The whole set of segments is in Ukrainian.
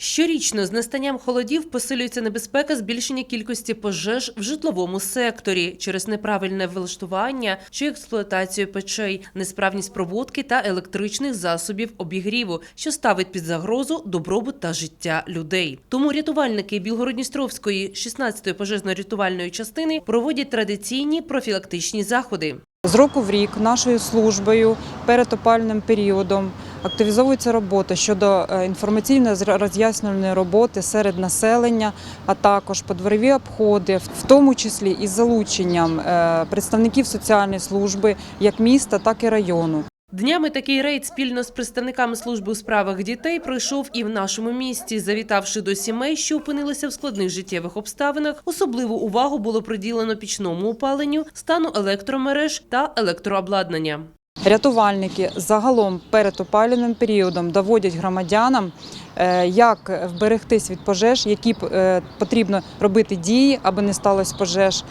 Щорічно з настанням холодів посилюється небезпека збільшення кількості пожеж в житловому секторі через неправильне влаштування чи експлуатацію печей, несправність проводки та електричних засобів обігріву, що ставить під загрозу добробут та життя людей. Тому рятувальники Білгородністровської 16-ї пожежно-рятувальної частини проводять традиційні профілактичні заходи. З року в рік нашою службою перед опальним періодом активізовується робота щодо е, інформаційно-роз'яснювальної роботи серед населення, а також подворові обходи, в тому числі із залученням е, представників соціальної служби як міста, так і району. Днями такий рейд спільно з представниками служби у справах дітей пройшов і в нашому місті. Завітавши до сімей, що опинилися в складних життєвих обставинах, особливу увагу було приділено пічному опаленню, стану електромереж та електрообладнання. Рятувальники загалом перед опалювальним періодом доводять громадянам, е, як вберегтись від пожеж, які е, потрібно робити дії, аби не сталося пожеж.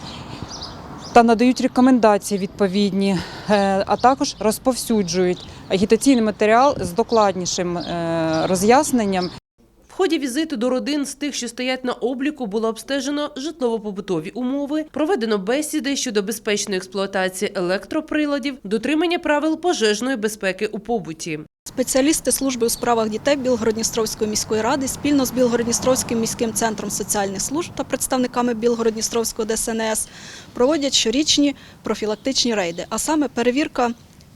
Та надають рекомендації відповідні, е, а також розповсюджують агітаційний матеріал з докладнішим роз'ясненням ході візиту до родин з тих, що стоять на обліку, було обстежено житлово-побутові умови, проведено бесіди щодо безпечної експлуатації електроприладів, дотримання правил пожежної безпеки у побуті. Спеціалісти служби у справах дітей Білгородністровської міської ради спільно з Білгородністровським міським центром соціальних служб та представниками Білгородністровського ДСНС проводять щорічні профілактичні рейди, а саме перевірка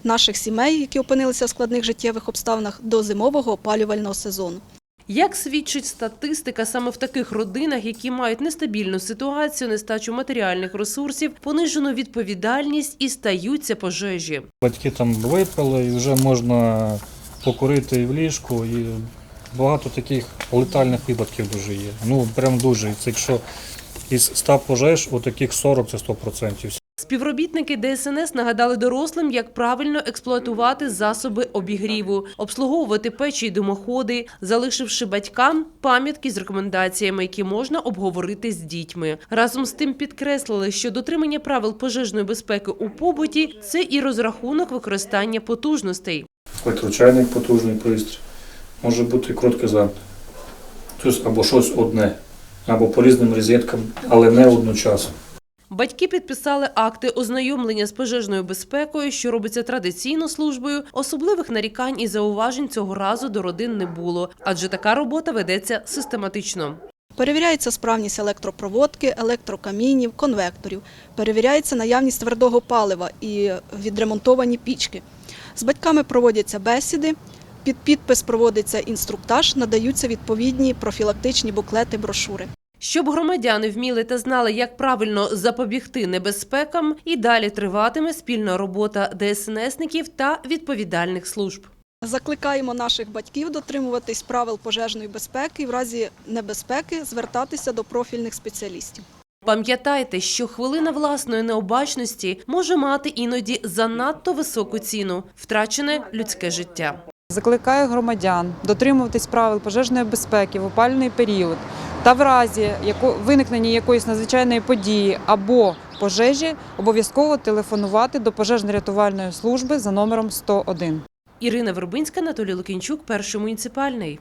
наших сімей, які опинилися в складних життєвих обставинах до зимового опалювального сезону. Як свідчить статистика, саме в таких родинах, які мають нестабільну ситуацію, нестачу матеріальних ресурсів, понижену відповідальність і стаються пожежі. Батьки там випили, і вже можна покурити і в ліжку, і багато таких летальних випадків дуже є. Ну прям дуже. Це якщо із 100 пожеж, отаких 40 це 100%. Співробітники ДСНС нагадали дорослим, як правильно експлуатувати засоби обігріву, обслуговувати печі й димоходи, залишивши батькам пам'ятки з рекомендаціями, які можна обговорити з дітьми. Разом з тим підкреслили, що дотримання правил пожежної безпеки у побуті це і розрахунок використання потужностей. Електрочайник потужний пристрій, може бути короткий замок. Тобто або щось одне, або по різним розеткам, але не одночасно. Батьки підписали акти ознайомлення з пожежною безпекою, що робиться традиційно службою. Особливих нарікань і зауважень цього разу до родин не було, адже така робота ведеться систематично. Перевіряється справність електропроводки, електрокамінів, конвекторів. Перевіряється наявність твердого палива і відремонтовані пічки. З батьками проводяться бесіди. Під підпис проводиться інструктаж, надаються відповідні профілактичні буклети, брошури. Щоб громадяни вміли та знали, як правильно запобігти небезпекам, і далі триватиме спільна робота ДСНСників та відповідальних служб. Закликаємо наших батьків дотримуватись правил пожежної безпеки і в разі небезпеки звертатися до профільних спеціалістів. Пам'ятайте, що хвилина власної необачності може мати іноді занадто високу ціну втрачене людське життя. Закликаю громадян дотримуватись правил пожежної безпеки в опальний період та в разі виникнення якоїсь надзвичайної події або пожежі обов'язково телефонувати до пожежно-рятувальної служби за номером 101. Ірина Вербинська, Анатолій Лукінчук, перший муніципальний.